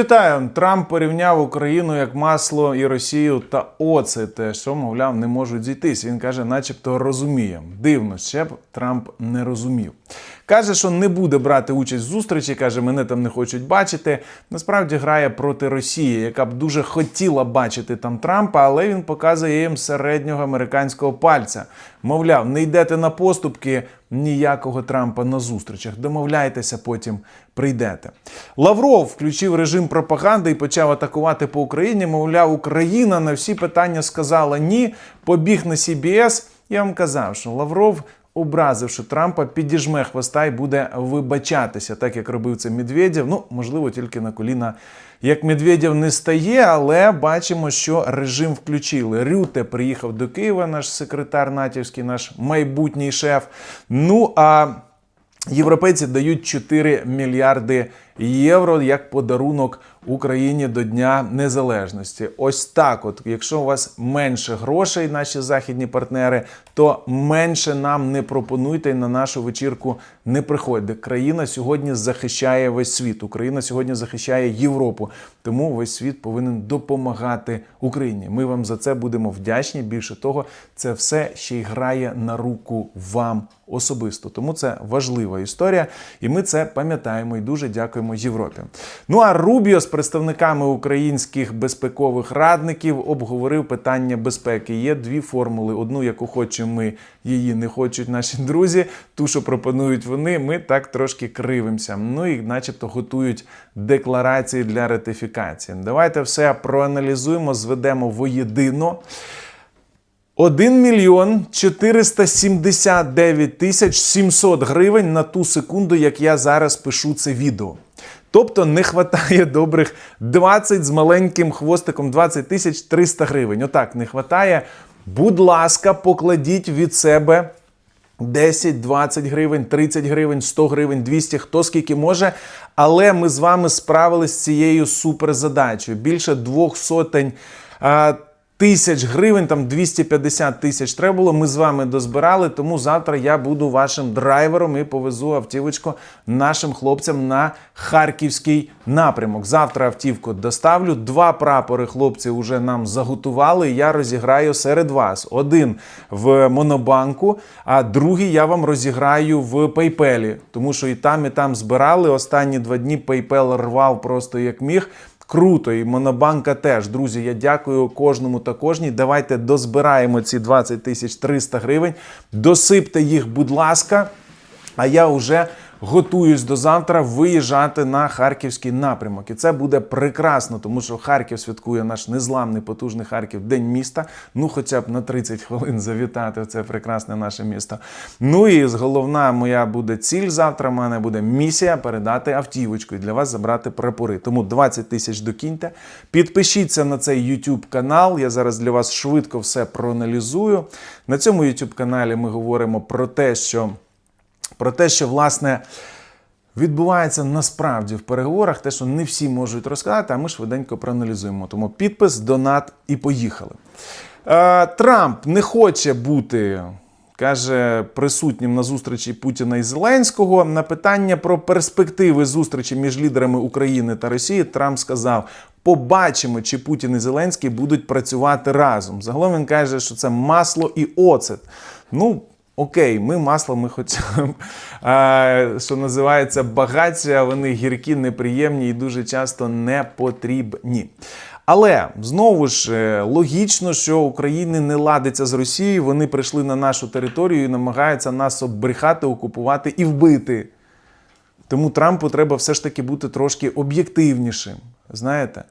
Вітаю! Трамп порівняв Україну як масло і Росію та оцет, що, мовляв, не можуть зійтись. Він каже, начебто розуміє. Дивно, ще б Трамп не розумів. Каже, що не буде брати участь в зустрічі, каже, мене там не хочуть бачити. Насправді грає проти Росії, яка б дуже хотіла бачити там Трампа, але він показує їм середнього американського пальця. Мовляв, не йдете на поступки, ніякого Трампа на зустрічах. Домовляйтеся, потім прийдете. Лавров включив режим пропаганди і почав атакувати по Україні. Мовляв, Україна на всі питання сказала ні, побіг на CBS. Я вам казав, що Лавров. Образивши Трампа, підіжме хвоста і буде вибачатися, так як робив це Медведєв. Ну, можливо, тільки на коліна, як Медведєв не стає, але бачимо, що режим включили. Рюте приїхав до Києва, наш секретар натівський, наш майбутній шеф. Ну а європейці дають 4 мільярди євро як подарунок Україні до Дня Незалежності. Ось так. От, якщо у вас менше грошей, наші західні партнери, то менше нам не пропонуйте і на нашу вечірку не приходьте. Країна сьогодні захищає весь світ. Україна сьогодні захищає Європу. Тому весь світ повинен допомагати Україні. Ми вам за це будемо вдячні. Більше того, це все ще й грає на руку вам особисто. Тому це важлива історія, і ми це пам'ятаємо і дуже дякуємо Європі. Ну а Рубіо з представниками українських безпекових радників обговорив питання безпеки. Є дві формули: одну, яку хочемо ми, її не хочуть наші друзі. Ту, що пропонують вони, ми так трошки кривимося. Ну і, начебто, готують декларації для ратифікації. Давайте все проаналізуємо, зведемо воєдино. 1 мільйон 479 тисяч 700 гривень на ту секунду, як я зараз пишу це відео. Тобто не вистачає добрих 20 з маленьким хвостиком 20 тисяч 300 гривень. Отак не вистачає. Будь ласка, покладіть від себе 10, 20 гривень, 30 гривень, 100 гривень, 200, хто скільки може. Але ми з вами справилися з цією суперзадачею. Більше двох сотень. Тисяч гривень, там 250 тисяч треба було. Ми з вами дозбирали. Тому завтра я буду вашим драйвером і повезу автівочку нашим хлопцям на харківський напрямок. Завтра автівку доставлю. Два прапори хлопці вже нам заготували. Я розіграю серед вас. Один в Монобанку, а другий я вам розіграю в PayPal. Тому що і там, і там збирали. Останні два дні PayPal рвав просто як міг. Круто, і Монобанка теж. Друзі, я дякую кожному та кожній. Давайте дозбираємо ці 20 тисяч 300 гривень. Досипте їх, будь ласка. А я вже готуюсь до завтра виїжджати на харківський напрямок. І це буде прекрасно, тому що Харків святкує наш незламний потужний Харків День міста. Ну, хоча б на 30 хвилин завітати в це прекрасне наше місто. Ну і головна моя буде ціль завтра. в мене буде місія передати автівочку і для вас забрати прапори. Тому 20 тисяч докиньте. Підпишіться на цей YouTube канал. Я зараз для вас швидко все проаналізую. На цьому YouTube каналі ми говоримо про те, що про те, що власне відбувається насправді в переговорах, те, що не всі можуть розказати, а ми швиденько проаналізуємо. Тому підпис, донат і поїхали. Е, Трамп не хоче бути. Каже присутнім на зустрічі Путіна і Зеленського на питання про перспективи зустрічі між лідерами України та Росії. Трамп сказав: побачимо, чи Путін і Зеленський будуть працювати разом. Загалом він каже, що це масло і оцет. Ну, Окей, ми масло, ми хочемо, що називається багаття, вони гіркі, неприємні і дуже часто не потрібні. Але знову ж е, логічно, що України не ладиться з Росією. Вони прийшли на нашу територію і намагаються нас обрехати, окупувати і вбити. Тому Трампу треба все ж таки бути трошки об'єктивнішим. Знаєте?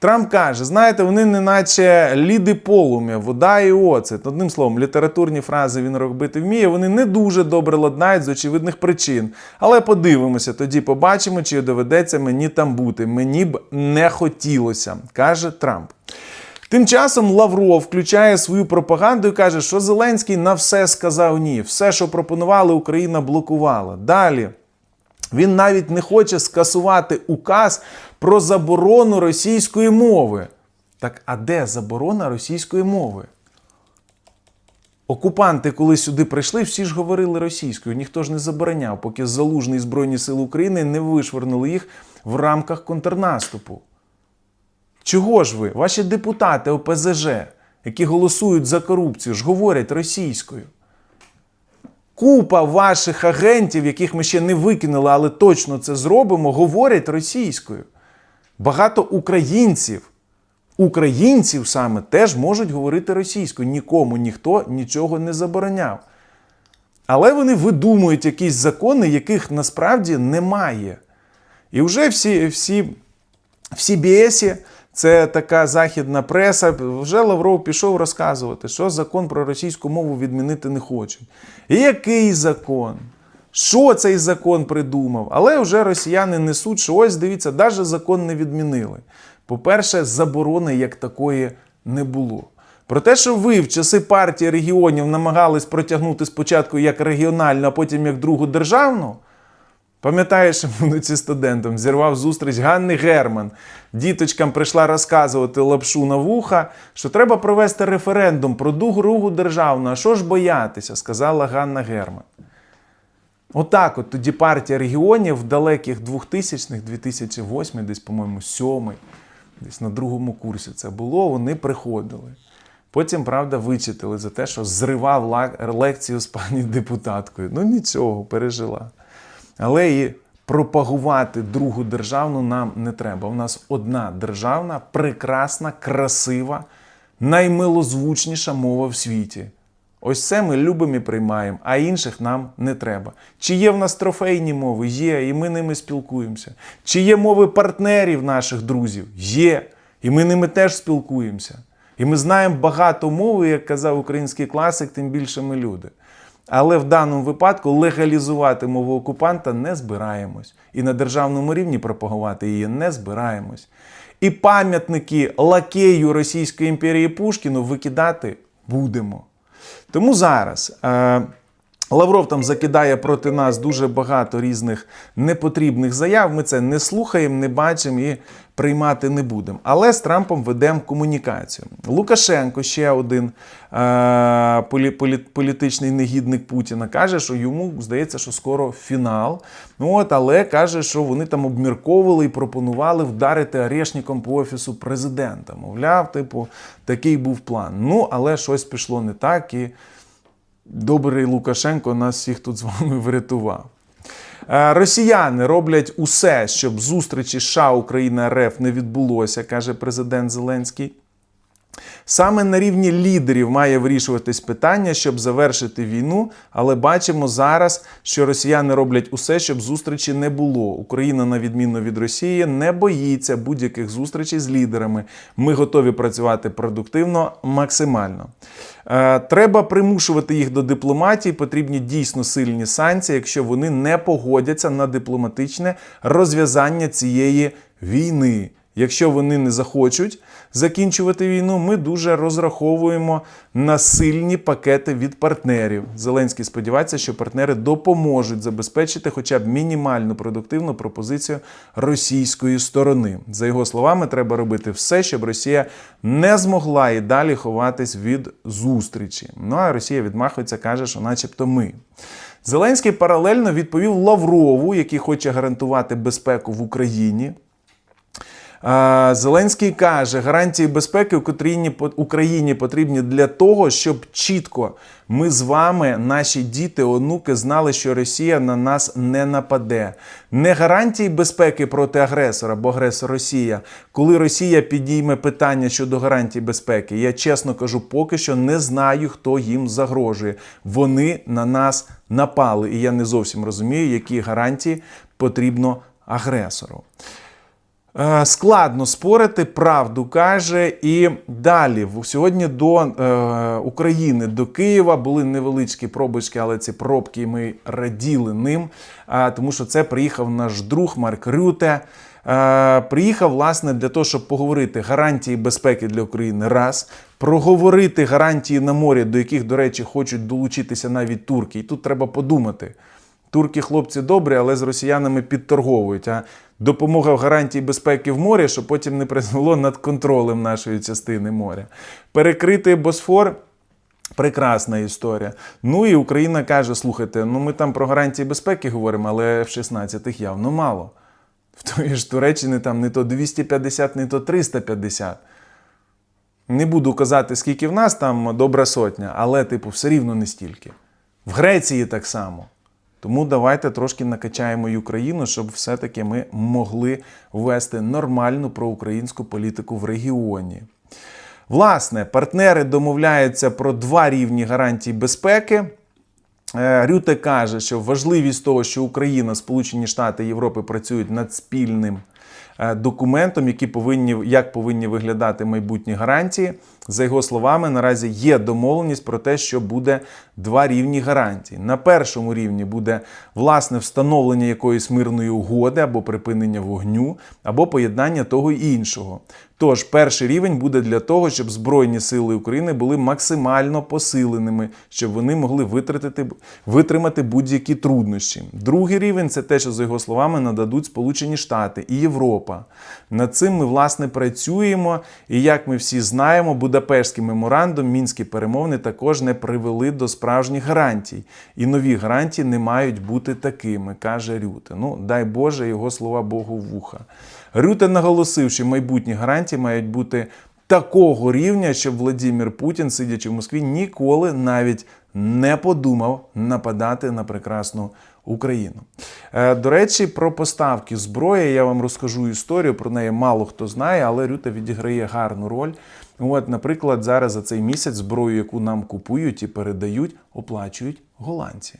Трамп каже: знаєте, вони неначе ліди полум'я, вода і оцет. Одним словом, літературні фрази він робити вміє. Вони не дуже добре ладнають з очевидних причин. Але подивимося, тоді побачимо, чи доведеться мені там бути. Мені б не хотілося, каже Трамп. Тим часом Лавров включає свою пропаганду і каже, що Зеленський на все сказав ні. Все, що пропонували, Україна блокувала. Далі. Він навіть не хоче скасувати указ про заборону російської мови. Так, а де заборона російської мови? Окупанти, коли сюди прийшли, всі ж говорили російською, ніхто ж не забороняв, поки залужний Збройні Сили України не вишвернули їх в рамках контрнаступу. Чого ж ви? Ваші депутати ОПЗЖ, які голосують за корупцію, ж говорять російською. Купа ваших агентів, яких ми ще не викинули, але точно це зробимо, говорять російською. Багато українців, українців саме теж можуть говорити російською. Нікому ніхто нічого не забороняв. Але вони видумують якісь закони, яких насправді немає. І вже всі, всі, в CBS, це така західна преса, вже Лавров пішов розказувати, що закон про російську мову відмінити не хочуть. І який закон? Що цей закон придумав? Але вже росіяни несуть, що ось дивіться, навіть закон не відмінили. По-перше, заборони як такої не було. Про те, що ви в часи партії регіонів намагались протягнути спочатку як регіональну, а потім як другу державну. Пам'ятаєш, будучи студентом, зірвав зустріч Ганни Герман. Діточкам прийшла розказувати лапшу на вуха, що треба провести референдум про другу державну. А що ж боятися, сказала Ганна Герман. Отак, от тоді партія регіонів в далеких 2000-х, 2008, десь, по-моєму, 7 десь на другому курсі це було, вони приходили. Потім, правда, вичитали за те, що зривав лекцію з пані депутаткою. Ну нічого, пережила. Але і пропагувати другу державну нам не треба. У нас одна державна, прекрасна, красива, наймилозвучніша мова в світі. Ось це ми любимо і приймаємо, а інших нам не треба. Чи є в нас трофейні мови? Є, і ми ними спілкуємося. Чи є мови партнерів наших друзів? Є. І ми ними теж спілкуємося. І ми знаємо багато мови, як казав український класик, тим більше ми люди. Але в даному випадку легалізувати мову окупанта не збираємось. І на державному рівні пропагувати її не збираємось. І пам'ятники лакею Російської імперії Пушкіну викидати будемо. Тому зараз е, Лавров там закидає проти нас дуже багато різних непотрібних заяв. Ми це не слухаємо, не бачимо і приймати не будемо. Але з Трампом ведемо комунікацію. Лукашенко, ще один е, полі, полі, політичний негідник Путіна, каже, що йому здається, що скоро фінал. Ну от, але каже, що вони там обмірковували і пропонували вдарити арешником по офісу президента. Мовляв, типу, такий був план. Ну, але щось пішло не так і добрий Лукашенко нас всіх тут з вами врятував. Е, Росіяни роблять усе, щоб зустрічі США Україна РФ не відбулося, каже президент Зеленський. Саме на рівні лідерів має вирішуватись питання, щоб завершити війну, але бачимо зараз, що росіяни роблять усе, щоб зустрічі не було. Україна, на відміну від Росії, не боїться будь-яких зустрічей з лідерами. Ми готові працювати продуктивно максимально. Е, Треба примушувати їх до дипломатії. Потрібні дійсно сильні санкції, якщо вони не погодяться на дипломатичне розв'язання цієї війни. Якщо вони не захочуть закінчувати війну, ми дуже розраховуємо на сильні пакети від партнерів. Зеленський сподівається, що партнери допоможуть забезпечити хоча б мінімальну продуктивну пропозицію російської сторони. За його словами, треба робити все, щоб Росія не змогла і далі ховатись від зустрічі. Ну а Росія відмахується, каже, що, начебто, ми. Зеленський паралельно відповів Лаврову, який хоче гарантувати безпеку в Україні. Зеленський каже, гарантії безпеки Україні потрібні для того, щоб чітко ми з вами, наші діти, онуки, знали, що Росія на нас не нападе. Не гарантії безпеки проти агресора, бо агресор Росія. Коли Росія підійме питання щодо гарантій безпеки, я чесно кажу, поки що не знаю, хто їм загрожує. Вони на нас напали, і я не зовсім розумію, які гарантії потрібно агресору. Е, Складно спорити, правду каже. І далі сьогодні до е, України, до Києва були невеличкі пробочки, але ці пробки ми раділи ним, а, тому що це приїхав наш друг Марк Рюте. Е, Приїхав, власне, для того, щоб поговорити гарантії безпеки для України. Раз, проговорити гарантії на морі, до яких, до речі, хочуть долучитися навіть турки. І тут треба подумати. Турки хлопці добрі, але з росіянами підторговують. А допомога в гарантії безпеки в морі, щоб потім не призвело над контролем нашої частини моря. Перекрити Босфор Прекрасна історія. Ну і Україна каже: слухайте, ну ми там про гарантії безпеки говоримо, але F-16 явно мало. В тої ж Туреччини там не то 250, не то 350. Не буду казати, скільки в нас там добра сотня, але, типу, все рівно не стільки. В Греції так само. Тому давайте трошки накачаємо і Україну, щоб все-таки ми могли вести нормальну проукраїнську політику в регіоні. Власне, партнери домовляються про два рівні гарантій безпеки. Е, Рюте каже, що важливість того, що Україна, Сполучені Штати Європи працюють над спільним документом, які повинні, як повинні виглядати майбутні гарантії. За його словами, наразі є домовленість про те, що буде два рівні гарантій. На першому рівні буде власне встановлення якоїсь мирної угоди або припинення вогню, або поєднання того і іншого. Тож, перший рівень буде для того, щоб Збройні сили України були максимально посиленими, щоб вони могли витратити, витримати будь-які труднощі. Другий рівень це те, що за його словами нададуть Сполучені Штати і Європа. Над цим ми власне працюємо, і як ми всі знаємо, Будапештський меморандум, мінські перемовини також не привели до справжніх гарантій. І нові гарантії не мають бути такими, каже Рюте. Ну, дай Боже, його слова Богу вуха. Рюте наголосив, що майбутні гарантії мають бути такого рівня, щоб Владимир Путін, сидячи в Москві, ніколи навіть не подумав нападати на прекрасну Україну. Е, До речі, про поставки зброї я вам розкажу історію. Про неї мало хто знає, але Рюта відіграє гарну роль. От, наприклад, зараз за цей місяць зброю, яку нам купують і передають, оплачують голландці.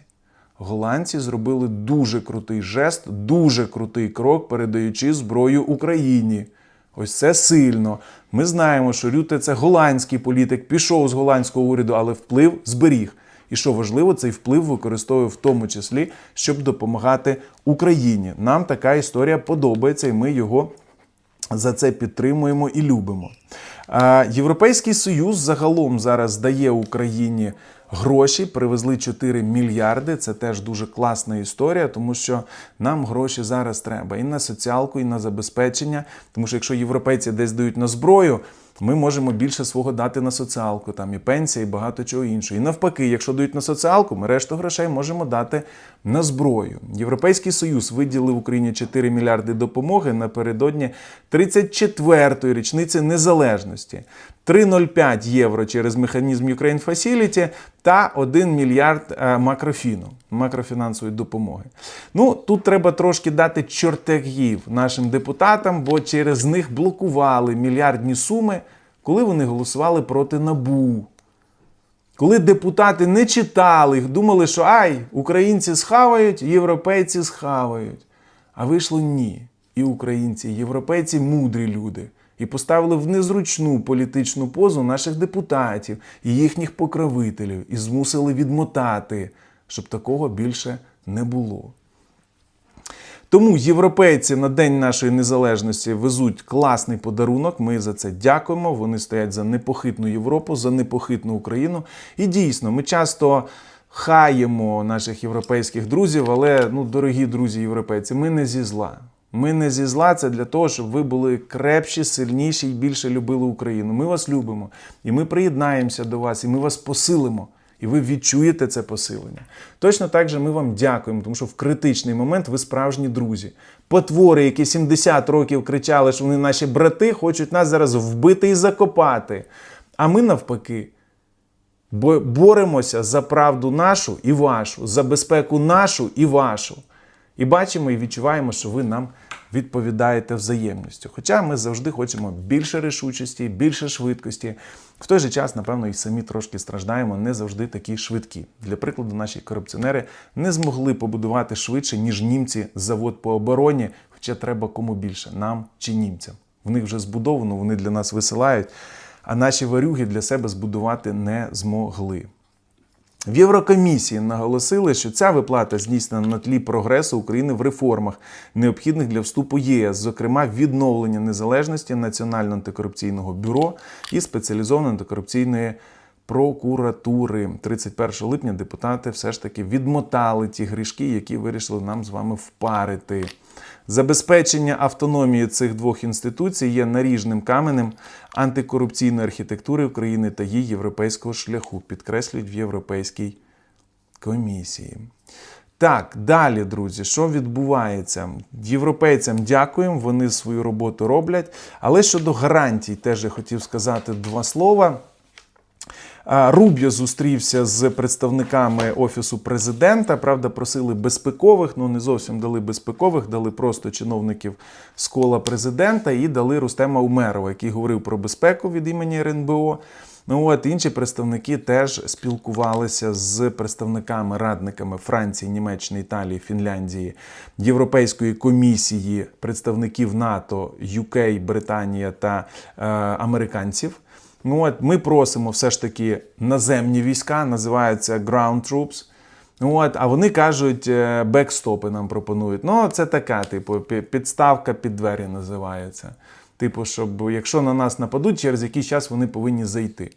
Голландці зробили дуже крутий жест, дуже крутий крок, передаючи зброю Україні. Ось це сильно. Ми знаємо, що Рюте це голландський політик, пішов з голландського уряду, але вплив зберіг. І що важливо, цей вплив використовує в тому числі, щоб допомагати Україні. Нам така історія подобається, і ми його за це підтримуємо і любимо. Європейський Союз загалом зараз дає Україні гроші, привезли 4 мільярди. Це теж дуже класна історія, тому що нам гроші зараз треба і на соціалку, і на забезпечення. Тому що якщо європейці десь дають на зброю, ми можемо більше свого дати на соціалку, там і пенсія, і багато чого іншого. І навпаки, якщо дають на соціалку, ми решту грошей можемо дати на зброю. Європейський Союз виділив Україні 4 мільярди допомоги напередодні 34-ї річниці незалежності. 3,05 євро через механізм Ukraine Facility та 1 мільярд е, макрофіну, макрофінансової допомоги. Ну, тут треба трошки дати чортягів нашим депутатам, бо через них блокували мільярдні суми, коли вони голосували проти НАБУ. Коли депутати не читали думали, що ай, українці схавають, європейці схавають. А вийшло ні. І українці, і європейці мудрі люди. І поставили в незручну політичну позу наших депутатів і їхніх покровителів, і змусили відмотати, щоб такого більше не було. Тому європейці на День нашої незалежності везуть класний подарунок. Ми за це дякуємо. Вони стоять за непохитну Європу, за непохитну Україну. І дійсно, ми часто хаємо наших європейських друзів, але ну, дорогі друзі європейці, ми не зі зла. Ми не зі зла, це для того, щоб ви були крепші, сильніші і більше любили Україну. Ми вас любимо, і ми приєднаємося до вас, і ми вас посилимо. І ви відчуєте це посилення. Точно так же ми вам дякуємо, тому що в критичний момент ви справжні друзі. Потвори, які 70 років кричали, що вони наші брати, хочуть нас зараз вбити і закопати. А ми навпаки. Боремося за правду нашу і вашу, за безпеку нашу і вашу. І бачимо і відчуваємо, що ви нам відповідаєте взаємністю. Хоча ми завжди хочемо більше рішучості, більше швидкості. В той же час, напевно, і самі трошки страждаємо, не завжди такі швидкі. Для прикладу, наші корупціонери не змогли побудувати швидше, ніж німці завод по обороні, хоча треба кому більше, нам чи німцям. В них вже збудовано, вони для нас висилають, а наші варюги для себе збудувати не змогли. В Єврокомісії наголосили, що ця виплата здійснена на тлі прогресу України в реформах, необхідних для вступу ЄС, зокрема відновлення незалежності Національного антикорупційного бюро і спеціалізованої антикорупційної прокуратури. 31 липня депутати все ж таки відмотали ті грішки, які вирішили нам з вами впарити. Забезпечення автономії цих двох інституцій є наріжним каменем антикорупційної архітектури України та її європейського шляху, підкреслюють в Європейській комісії. Так, далі, друзі, що відбувається? Європейцям дякуємо, вони свою роботу роблять. Але щодо гарантій, теж я хотів сказати два слова. А, Рубіо зустрівся з представниками офісу президента. Правда, просили безпекових, ну не зовсім дали безпекових, дали просто чиновників з кола президента і дали Рустема Умерова, який говорив про безпеку від імені РНБО. Ну от інші представники теж спілкувалися з представниками радниками Франції, Німеччини, Італії, Фінляндії, Європейської комісії, представників НАТО, UK, Британія та е, американців. Ну от ми просимо все ж таки наземні війська, називаються ground troops. Ну От, а вони кажуть, е, бекстопи нам пропонують. Ну, це така, типу, підставка під двері називається. Типу, щоб якщо на нас нападуть, через якийсь час вони повинні зайти.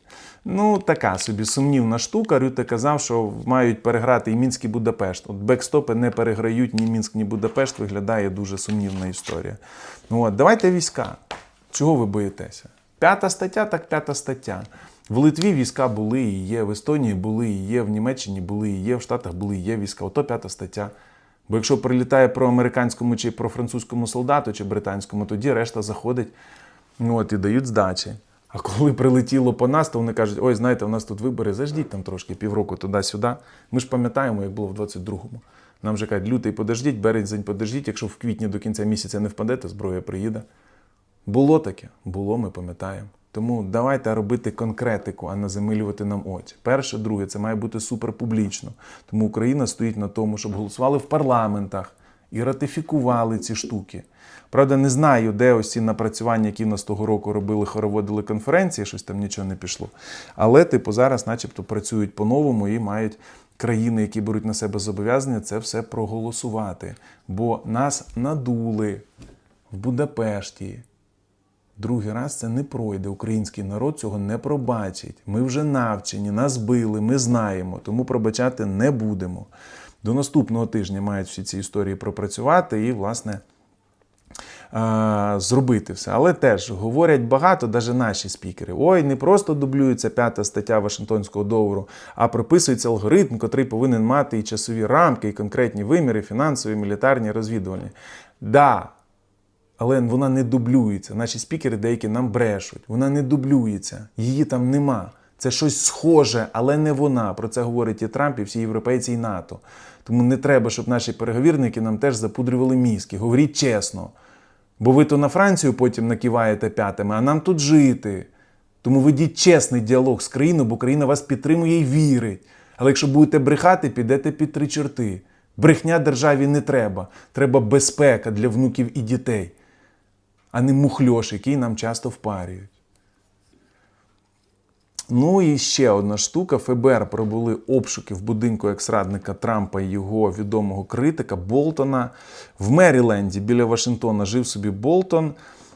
Ну, така собі сумнівна штука. Рюте казав, що мають переграти і Мінськ, і Будапешт. От бекстопи не переграють ні Мінськ, ні Будапешт. Виглядає дуже сумнівна історія. Ну от, давайте війська. Чого ви боїтеся? П'ята стаття, так п'ята стаття. В Литві війська були і є, в Естонії були і є, в Німеччині були і є, в Штатах були і є війська. Ото п'ята стаття. Бо якщо прилітає про американському чи про французькому солдату чи британському, тоді решта заходить ну, от, і дають здачі. А коли прилетіло по нас, то вони кажуть: ой, знаєте, у нас тут вибори, заждіть там трошки півроку туди-сюди. Ми ж пам'ятаємо, як було в 22-му. Нам же кажуть, лютий подождіть, березень подождіть, якщо в квітні до кінця місяця не впадете, зброя приїде. Було таке, було, ми пам'ятаємо. Тому давайте робити конкретику, а не замилювати нам очі. Перше, друге, це має бути суперпублічно. Тому Україна стоїть на тому, щоб голосували в парламентах і ратифікували ці штуки. Правда, не знаю, де ось ці напрацювання, які в нас того року робили, хороводили конференції, щось там нічого не пішло. Але, типу, зараз, начебто, працюють по-новому і мають країни, які беруть на себе зобов'язання, це все проголосувати. Бо нас надули в Будапешті. Другий раз це не пройде. Український народ цього не пробачить. Ми вже навчені, нас били, ми знаємо, тому пробачати не будемо. До наступного тижня мають всі ці історії пропрацювати і, власне, зробити все. Але теж говорять багато, навіть наші спікери. Ой, не просто дублюється п'ята стаття Вашингтонського договору, а прописується алгоритм, котрий повинен мати і часові рамки, і конкретні виміри, фінансові, мілітарні, розвідувальні. Да, але вона не дублюється. Наші спікери деякі нам брешуть. Вона не дублюється, її там нема. Це щось схоже, але не вона. Про це говорить і Трамп, і всі європейці, і НАТО. Тому не треба, щоб наші переговірники нам теж запудрювали мізки. Говоріть чесно. Бо ви то на Францію потім накиваєте п'ятами, а нам тут жити. Тому ведіть чесний діалог з країною, бо країна вас підтримує і вірить. Але якщо будете брехати, підете під три чорти. Брехня державі не треба. Треба безпека для внуків і дітей, а не мухльош, який нам часто впарюють. Ну і ще одна штука. ФБР провели обшуки в будинку екс-радника Трампа і його відомого критика Болтона. В Меріленді біля Вашингтона жив собі Болтон.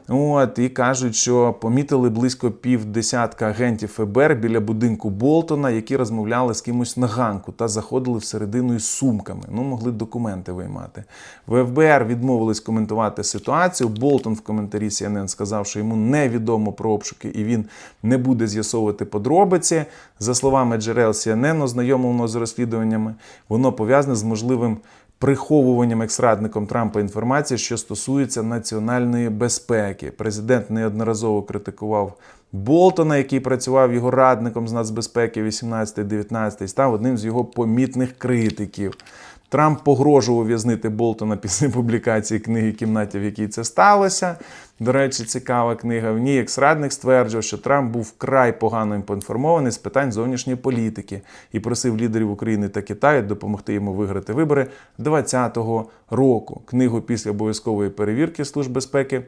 От, і кажуть, що помітили близько півдесятка агентів ФБР біля будинку Болтона, які розмовляли з кимось на ганку та заходили всередину із сумками. Ну, могли документи виймати. В ФБР відмовились коментувати ситуацію. Болтон в коментарі CNN сказав, що йому невідомо про обшуки і він не буде з'ясовувати подробиці. За словами джерел CNN, ознайомлено з розслідуваннями, воно пов'язане з можливим приховуванням екс-радником Трампа інформації, що стосується національної безпеки. Президент неодноразово критикував Болтона, який працював його радником з нацбезпеки 18-19, і став одним з його помітних критиків. Трамп погрожував в'язнити Болтона після публікації книги кімнаті, в якій це сталося. До речі, цікава книга. В ній екс-радник стверджував, що Трамп був вкрай погано поінформований з питань зовнішньої політики і просив лідерів України та Китаю допомогти йому виграти вибори 2020 року. Книгу після обов'язкової перевірки Служб безпеки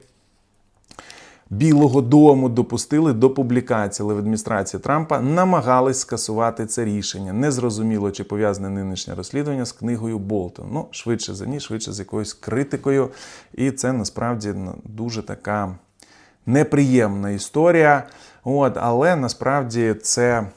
Білого Дому допустили до публікації, але в адміністрації Трампа намагались скасувати це рішення. Незрозуміло, чи пов'язане нинішнє розслідування з книгою Болтон. Ну, швидше за ні, швидше з якоюсь критикою. І це насправді ну, дуже така неприємна історія. От, але насправді це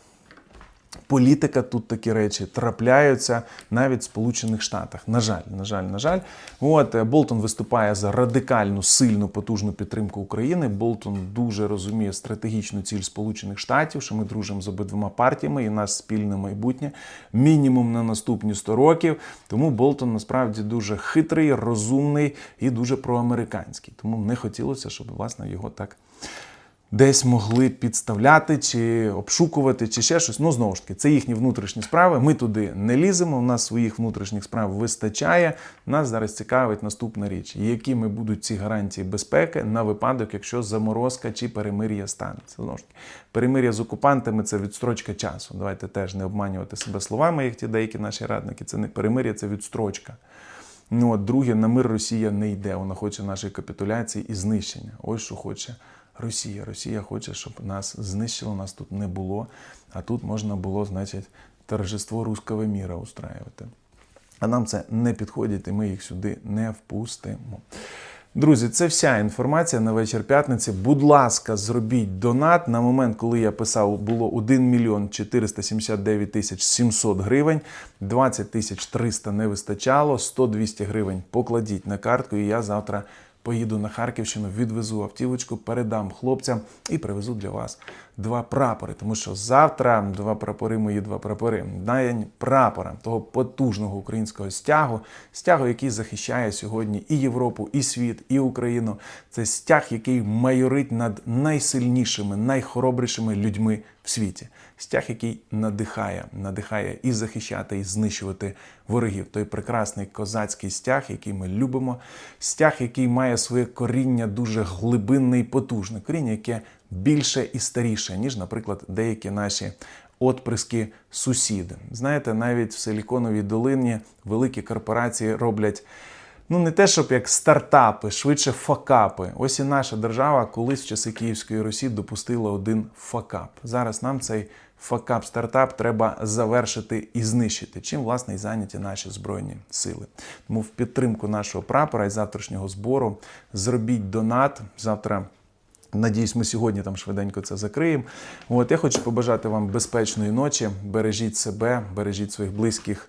політика тут такі речі трапляються навіть в Сполучених Штатах. На жаль, на жаль, на жаль. От е, Болтон виступає за радикальну, сильну, потужну підтримку України. Болтон дуже розуміє стратегічну ціль Сполучених Штатів, що ми дружимо з обидвома партіями і у нас спільне майбутнє, мінімум на наступні 100 років. Тому Болтон насправді дуже хитрий, розумний і дуже проамериканський. Тому не хотілося, щоб власне його так десь могли підставляти чи обшукувати, чи ще щось. Ну, знову ж таки, це їхні внутрішні справи. Ми туди не ліземо. У нас своїх внутрішніх справ вистачає. Нас зараз цікавить наступна річ, якими будуть ці гарантії безпеки на випадок, якщо заморозка чи перемир'я станеться. Знову ж таки, перемир'я з окупантами це відстрочка часу. Давайте теж не обманювати себе словами, як ті деякі наші радники. Це не перемир'я, це відстрочка. Ну, от друге, на мир Росія не йде. Вона хоче нашої капітуляції і знищення. Ось що хоче Росія. Росія хоче, щоб нас знищило, нас тут не було. А тут можна було, значить, торжество руського міра устраювати. А нам це не підходить, і ми їх сюди не впустимо. Друзі, це вся інформація на вечір п'ятниці. Будь ласка, зробіть донат. На момент, коли я писав, було 1 мільйон 479 тисяч 700 гривень, 20 тисяч 300 не вистачало, 100-200 гривень покладіть на картку, і я завтра поїду на Харківщину, відвезу автівочку, передам хлопцям і привезу для вас два прапори. Тому що завтра два прапори, мої два прапори. День прапора, того потужного українського стягу, стягу, який захищає сьогодні і Європу, і світ, і Україну. Це стяг, який майорить над найсильнішими, найхоробрішими людьми в світі. Стяг, який надихає, надихає і захищати, і знищувати ворогів. Той прекрасний козацький стяг, який ми любимо, стяг, який має своє коріння дуже глибинне і потужне, коріння, яке більше і старіше, ніж, наприклад, деякі наші отприски сусіди. Знаєте, навіть в Силіконовій долині великі корпорації роблять. Ну, не те, щоб як стартапи, швидше факапи. Ось і наша держава колись в часи Київської Русі допустила один факап. Зараз нам цей факап-стартап треба завершити і знищити, чим власне і зайняті наші збройні сили. Тому в підтримку нашого прапора і завтрашнього збору зробіть донат завтра. Надіюсь, ми сьогодні там швиденько це закриємо. От я хочу побажати вам безпечної ночі. Бережіть себе, бережіть своїх близьких.